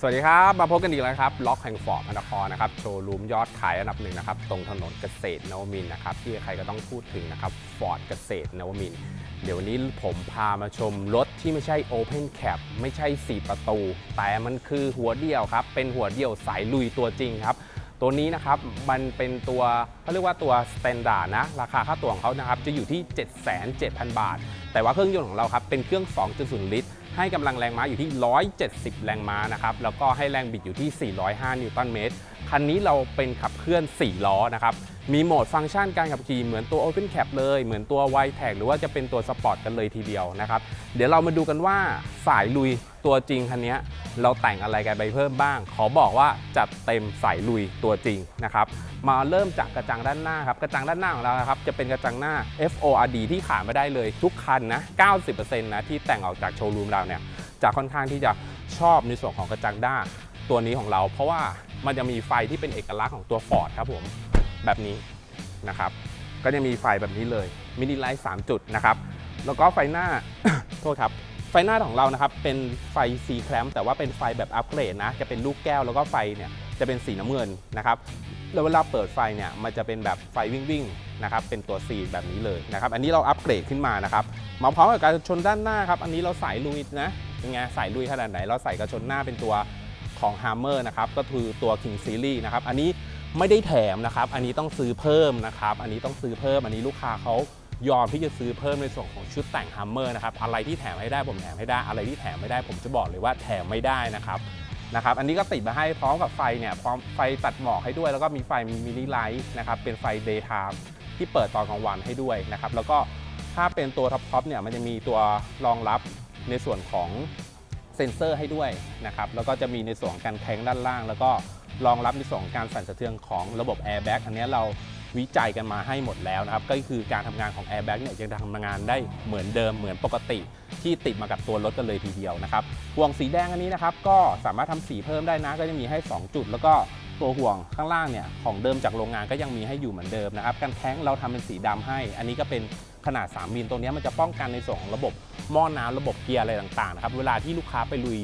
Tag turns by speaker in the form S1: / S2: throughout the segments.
S1: สวัสดีครับ มาพบกันอีกแล้วครับล็อกแห่งฟอร์ดพนครนะครับโชว์รูมยอดขายอันดับหนึ่งนะครับตรงถนนเกษตรนวมินนะครับที่ใครก็ต้องพูดถึงนะครับฟอร์ดเกษตรนวมิน เดี๋ยววันนี้ผมพามาชมรถที่ไม่ใช่ Open Cap ไม่ใช่ 4 ประตู แต่มันคือหัวเดี่ยวครับ เป็นหัวเดี่ยวสายลุยตัวจริงครับ ตัวนี้นะครับมันเป็นตัวเขาเรียกว่าตัวสแตนดาร์ดนะราคาค่าตัวของเขานะครับจะอยู่ที่ 7,700 บาท แต่ว่าเครื่องยนต์ของเราครับเป็นเครื่อง 2.0 ลิตร ให้กำลังแรงม้าอยู่ที่ 170 แรงม้านะครับแล้วก็ให้แรงบิดอยู่ที่ 405 นิวตันเมตรคันนี้เราเป็นขับเคลื่อน 4 ล้อนะครับมีโหมดฟังก์ชันการขับขี่เหมือนตัว Open Cap เลย เหมือนตัว y t a g หรือว่าจะเป็นตัวสปอร์ตกันเลยทีเดียวนะครับเดี๋ยวเรามาดูกันว่าสายลุยตัวจริงคันนี้ เราแต่งอะไรกันไปเพิ่มบ้าง ขอบอกว่าจัดเต็มสายลุยตัวจริงนะครับ มาเริ่มจากกระจังด้านหน้าครับ กระจังด้านหน้าของเรานะครับจะเป็นกระจังหน้า FORD ที่ขาดไม่ได้เลยทุกคันนะ 90%นะที่แต่งออกจากโชว์รูมเราเนี่ยจะค่อนข้างที่จะชอบในส่วนของกระจังด้าตัวนี้ของเรา เพราะว่ามันจะมีไฟที่เป็นเอกลักษณ์ของตัว Ford ครับผมแบบนี้นะครับ ก็จะมีไฟแบบนี้เลยมินิไลท์3จุดนะครับ แล้วก็ไฟหน้า โทษครับ ไฟหน้าของเรานะครับเป็นไฟ C clamp แต่ว่าเป็นไฟแบบอัปเกรดนะจะเป็นลูกแก้วแล้วก็ไฟเนี่ยจะเป็นสีน้ำเงินนะครับแล้วเวลาเปิดไฟเนี่ยมันจะเป็นแบบไฟวิ่งวิ่งๆนะครับเป็นตัว C แบบนี้เลยนะครับอันนี้เราอัปเกรดขึ้นมานะครับมาพร้อมกับการชนด้านหน้าครับอันนี้เราใส่ลุยนะเป็นไงใส่ลุยขนาดไหน เราใส่กระชนหน้าเป็นตัวของ Hammer นะครับก็คือตัว King Series นะครับอันนี้ไม่ได้แถมนะครับ อันนี้ต้องซื้อเพิ่มนะครับ อันนี้ต้องซื้อเพิ่ม อันนี้ลูกค้าเขา ยอมที่จะซื้อเพิ่มในส่วนของชุดแต่ง Hammer นะครับอะไรที่แถมให้ได้ผมแถมให้ได้อะไรที่แถมไม่ได้ผมจะบอกเลยว่าแถมไม่ได้นะครับนะครับอันนี้ก็ติดมาให้พร้อมกับไฟเนี่ยพร้อมไฟตัดหมอกให้ด้วย แล้วก็มีไฟมินิไลท์นะครับเป็นไฟ daytime ที่เปิดตอนกลางวันให้ด้วยนะครับแล้วก็ถ้าเป็นตัวท็อปๆเนี่ยมันจะมีตัวรองรับในส่วนของเซ็นเซอร์ให้ด้วยนะครับแล้วก็จะมีในส่วนการแข้งด้านล่าง แล้วก็รองรับในส่วนการสั่นสะเทือนของระบบ airbag อันนี้เรา วิจัยกันมาให้หมดแล้วนะครับ ก็คือการทำงานของ airbag เนี่ยยังทำงานได้เหมือนเดิมเหมือนปกติที่ติดมากับตัวรถกันเลยทีเดียวนะครับห่วงสีแดงอันนี้นะครับก็สามารถทำสีเพิ่มได้นะก็จะมีให้ 2 จุด แล้วก็ตัวห่วงข้างล่างเนี่ยของเดิมจากโรงงานก็ยังมีให้อยู่เหมือนเดิมนะครับกันแท้งเราทำเป็นสีดำให้ อันนี้ก็เป็นขนาด 3 มิลตัวนี้มันจะป้องกันในส่วนของระบบหม้อน้ำระบบเกียร์อะไรต่างๆนะครับเวลาที่ลูกค้าไปลุย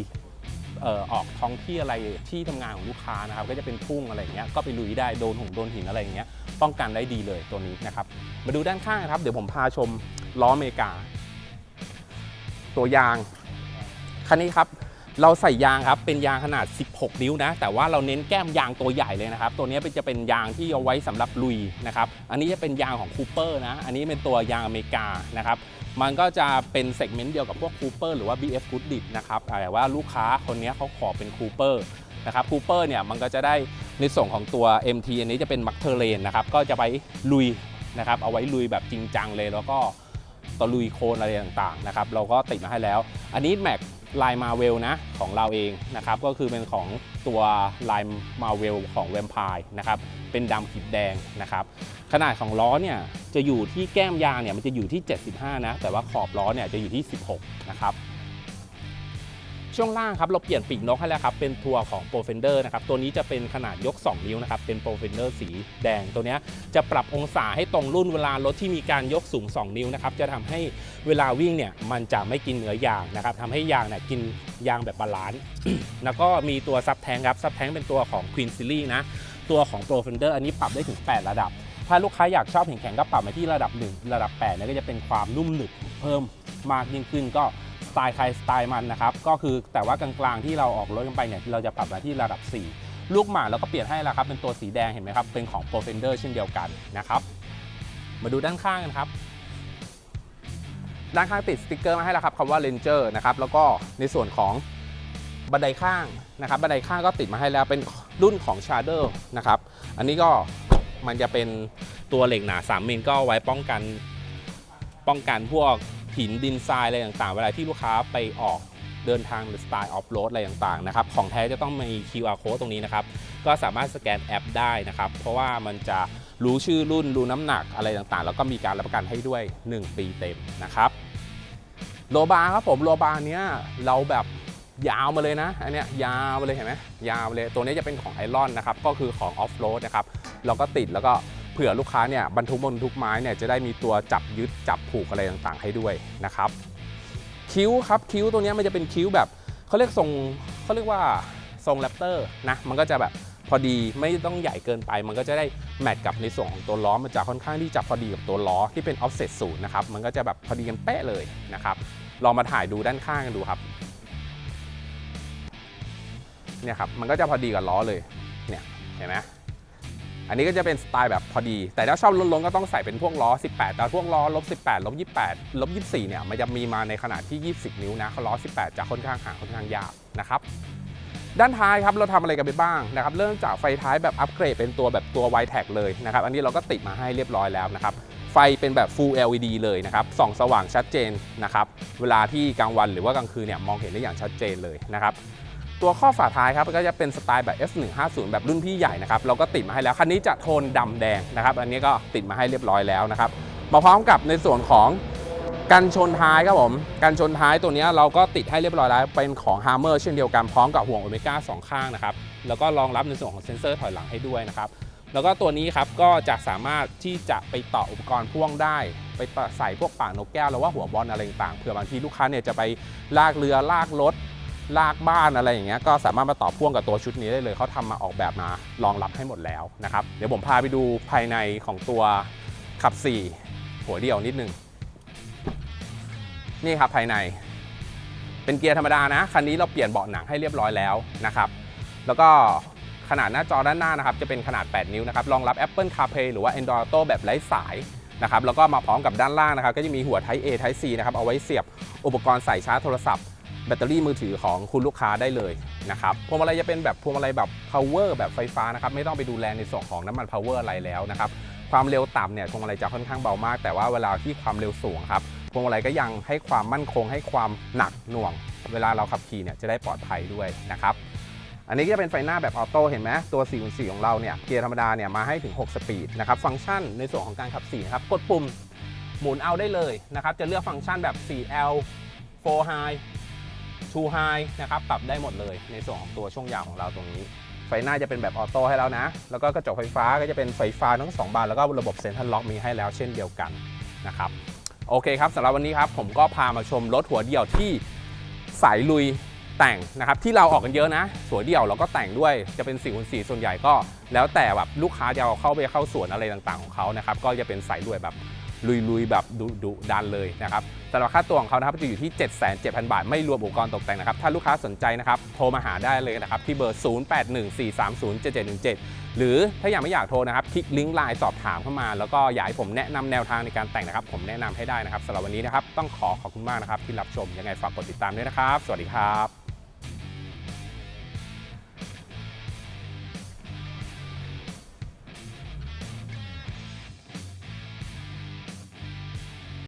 S1: อออกท้องที่อะไรที่ทำงานของลูกค้านะครับก็จะเป็นทุ่งอะไรอย่างเงี้ยก็ไปลุยได้โดนหงโดนหินอะไรอย่างเงี้ย ป้องกันได้ดีเลยตัวนี้นะครับ มาดูด้านข้างนะครับ เดี๋ยวผมพาชมล้ออเมริกา ตัวยาง คันนี้ครับเราใส่ยางครับเป็นยางขนาด 16 นิ้วนะ แต่ว่าเราเน้นแก้มยางตัวใหญ่เลยนะครับ ตัวนี้เป็นจะเป็นยางที่เอาไว้สำหรับลุยนะครับ อันนี้จะเป็นยางของคูเปอร์นะ อันนี้เป็นตัวยางอเมริกานะครับ มันก็จะเป็นเซกเมนต์เดียวกับพวกคูเปอร์หรือว่า BF Goodrich นะครับแต่ว่าลูกค้าคนนี้เขาขอเป็นคูเปอร์นะครับคูเปอร์เนี่ยมันก็จะได้ ในส่วนของตัว MT อันนี้จะเป็นมักเทเลนนะครับก็จะไปลุยนะครับเอาไว้ลุยแบบจริงจังเลย แล้วก็ตะลุยโคลนอะไรต่างๆนะครับเราก็ติดมาให้แล้ว อันนี้แม็กลายมาเวลนะของเราเองนะครับก็คือเป็นของตัวลายมาเวลของแวมไพร์นะครับเป็นดำขีดแดงนะครับขนาดของล้อเนี่ยจะอยู่ที่แก้มยางเนี่ยมันจะอยู่ที่ 75 นะ แต่ว่าขอบล้อเนี่ยจะอยู่ที่ 16 นะครับ ช่วงล่างครับเราเปลี่ยนปีกนกให้แล้วครับเป็นตัวร์ของ p r o f e n d e r นะครับตัวนี้จะเป็นขนาดยก 2 นิ้วนะครับเป็น p r o f e n d e r สีแดงตัวนี้จะปรับองศาให้ตรงรุ่นเวลารถที่มีการยกสูง 2 นิ้วนะครับจะทำให้เวลาวิ่งเนี่ยมันจะไม่กินเนื้อยางนะครับทำให้ยางเนี่ยกินยางแบบบาลานซ์แล้วก็มีตัวซับแทงครับซับแทงเป็นตัวของ Queen Series นะตัวของ p r o f e n d e r อันนี้ปรับได้ถึง 8 ระดับ ถ้าลูกค้าอยากชอบแข็งๆก็ปรับมาที่ระดับ 1 ระดับ8เนี่ยก็จะเป็นความนุ่มหนึบเพิ่มมากยิ่งขึ้นก็ ไตล์ใครสไตล์มันนะครับ ก็คือแต่ว่ากลางๆที่เราออกรถกันไปเนี่ยเราจะปรับมาที่ระดับ 4 ลูกหมาเราก็เปลี่ยนให้แล้วครับเป็นตัวสีแดงเห็นไหมครับ เป็นของ p r o f e n d e r เช่นเดียวกันนะครับ มาดูด้านข้างกันครับ ด้านข้างติดสติกเกอร์มาให้แล้วครับคำว่า Ranger นะครับแล้วก็ในส่วนของบันไดข้างนะครับบันไดข้างก็ติดมาให้แล้วเป็นรุ่นของ Shadow นะครับอันนี้ก็มันจะเป็นตัวเหล็กหนา 3 มิลก็ไว้ป้องกันป้องกันพวก หินดินทรายอะไรต่างๆ เวลาที่ลูกค้าไปออกเดินทางหรือสไตล์ออฟโรดอะไรต่างๆนะครับของแท้จะต้องมี QR code ตรงนี้นะครับก็สามารถสแกนแอปได้นะครับ เพราะว่ามันจะรู้ชื่อรุ่นรู้น้ำหนักอะไรต่างๆ แล้วก็มีการรับประกันให้ด้วย 1 ปีเต็มนะครับโลบาร์ครับผมโลบาร์เนี้ยเราแบบยาวมาเลยนะอันเนี้ยยาวมาเลยเห็นไหมยาวมาเลย ตัวนี้จะเป็นของไอรอนนะครับก็คือของออฟโรดนะครับเราก็ติดแล้วก็ เผื่อลูกค้าเนี่ยบรรทุกบนทุกไม้เนี่ยจะได้มีตัวจับยึดจับผูกอะไรต่างๆ ให้ด้วยนะครับ คิ้วครับคิ้วตัวนี้มันจะเป็นคิ้วแบบเขาเรียกทรงเขาเรียกว่าทรงแรปเตอร์นะมันก็จะแบบพอดีไม่ต้องใหญ่เกินไป มันก็จะได้แมทกับในส่วนของตัวล้อมันจะค่อนข้างที่จะพอดีกับตัวล้อที่เป็น offset ศูนย์นะครับมันก็จะแบบพอดีกันเป๊ะเลยนะครับลองมาถ่ายดูด้านข้างกันดูครับเนี่ยครับมันก็จะพอดีกับล้อเลยเนี่ยเห็นไหม อันนี้ก็จะเป็นสไตล์แบบพอดี แต่ถ้าชอบล้นๆก็ต้องใส่เป็นพวกล้อ 18 แต่พวกล้อลบ18ลบ28ลบ24 เนี่ย มันจะมีมาในขนาดที่ 20 นิ้วนะล้อ 18 จะค่อนข้างห่างค่อนข้างยาวนะครับ ด้านท้ายครับเราทำอะไรกันไปบ้างนะครับ เริ่มจากไฟท้ายแบบอัปเกรดเป็นตัวแบบตัว w i t e เลยนะครับ อันนี้เราก็ติดมาให้เรียบร้อยแล้วนะครับ ไฟเป็นแบบ Full LED เลยนะครับส่องสว่างชัดเจนนะครับ เวลาที่กลางวันหรือว่ากลางคืนเนี่ยมองเห็นได้อย่างชัดเจนเลยนะครับ ตัวข้อฝาท้ายครับก็จะเป็นสไตล์แบบ F150 แบบรุ่นพี่ใหญ่นะครับเราก็ติดมาให้แล้ว คันนี้จะโทนดำแดงนะครับอันนี้ก็ติดมาให้เรียบร้อยแล้วนะครับมาพร้อมกับในส่วนของกันชนท้ายครับผมกันชนท้ายตัวนี้เราก็ติดให้เรียบร้อยแล้วเป็นของ Hammer เช่นเดียวกันพร้อมกับห่วงโอเมก้าสองข้างนะครับแล้วก็รองรับในส่วนของเซ็นเซอร์ถอยหลังให้ด้วยนะครับแล้วก็ตัวนี้ครับก็จะสามารถที่จะไปต่ออุปกรณ์พ่วงได้ ไปใส่พวกปากนกแก้วหรือว่าหัวบอลอะไรต่างเผื่อบางทีลูกค้าเนี่ยจะไปลากเรือลากรถ ลากบ้านอะไรอย่างเงี้ยก็สามารถมาต่อพ่วงกับตัวชุดนี้ได้เลยเขาทำมาออกแบบมารองรับให้หมดแล้วนะครับ เดี๋ยวผมพาไปดูภายในของตัวขับ 4 หัวเดียวนิดนึง นี่ครับภายใน เป็นเกียร์ธรรมดานะ คันนี้เราเปลี่ยนเบาะหนังให้เรียบร้อยแล้วนะครับ แล้วก็ขนาดหน้าจอด้านหน้านะครับจะเป็นขนาด 8 นิ้วนะครับรองรับ Apple CarPlay หรือว่า Android Auto แบบไร้สายนะครับแล้วก็มาพร้อมกับด้านล่างนะครับ ก็จะมีหัว Type A Type C นะครับเอาไว้เสียบอุปกรณ์ใส่ชาร์จโทรศัพท์ แบตเตอรี่มือถือของคุณลูกค้าได้เลยนะครับพวงมาลัยจะเป็นแบบพวงมาลัยแบบ power แบบไฟฟ้านะครับไม่ต้องไปดูแลในส่วนของน้ำมัน power อะไรแล้วนะครับความเร็วต่ำเนี่ยพวงมาลัยจะค่อนข้างเบามาก แต่ว่าเวลาที่ความเร็วสูงครับพวงมาลัยก็ยังให้ความมั่นคง ให้ความหนักหน่วง เวลาเราขับขี่เนี่ยจะได้ปลอดภัยด้วยนะครับอันนี้ก็จะเป็นไฟหน้าแบบออโต้เห็นไหมตัว4 4 4ของเราเนี่ยเกียร์ธรรมดาเนี่ยมาให้ถึง 6 สปีดนะครับฟังก์ชันในส่วนของการขับ4ครับกดปุ่มหมุนเอาได้เลยนะครับจะเลือกฟังก์ชันแบบ 4L 4 High 2 High นะครับปรับได้หมดเลยในส่วนของตัวช่วงยาวของเราตรงนี้ ไฟหน้าจะเป็นแบบออโต้ให้แล้วนะ แล้วก็กระจกไฟฟ้าก็จะเป็นไฟฟ้าทั้งสองบานแล้วก็ระบบเซ็นทรัลล็อกมีให้แล้วเช่นเดียวกันนะครับโอเคครับสำหรับวันนี้ครับผมก็พามาชมรถหัวเดี่ยวที่สายลุยแต่งนะครับที่เราออกกันเยอะนะหัวเดี่ยวเราก็แต่งด้วยจะเป็น4คูณ4ส่วนใหญ่ก็ แล้วแต่แบบลูกค้าจะเอาเข้าไปเข้าสวนอะไรต่างๆของเขานะครับก็จะเป็นสายลุยแบบ ลุยๆ แบบดุดุดันเลยนะครับสำหรับค่าตัวของเขานะครับจะอยู่ที่ 77,000 บาท ไม่รวมอุปกรณ์ตกแต่งนะครับ ถ้าลูกค้าสนใจนะครับ โทรมาหาได้เลยนะครับ ที่เบอร์ 0814307717 หรือถ้าอยากไม่อยากโทรนะครับ คลิกลิงก์ไลน์สอบถามเข้ามา แล้วก็อยากให้ผมแนะนำแนวทางในการแต่งนะครับ ผมแนะนำให้ได้นะครับสำหรับวันนี้นะครับต้องขอขอบคุณมากนะครับที่รับชมยังไงฝากกดติดตามด้วยนะครับ สวัสดีครับ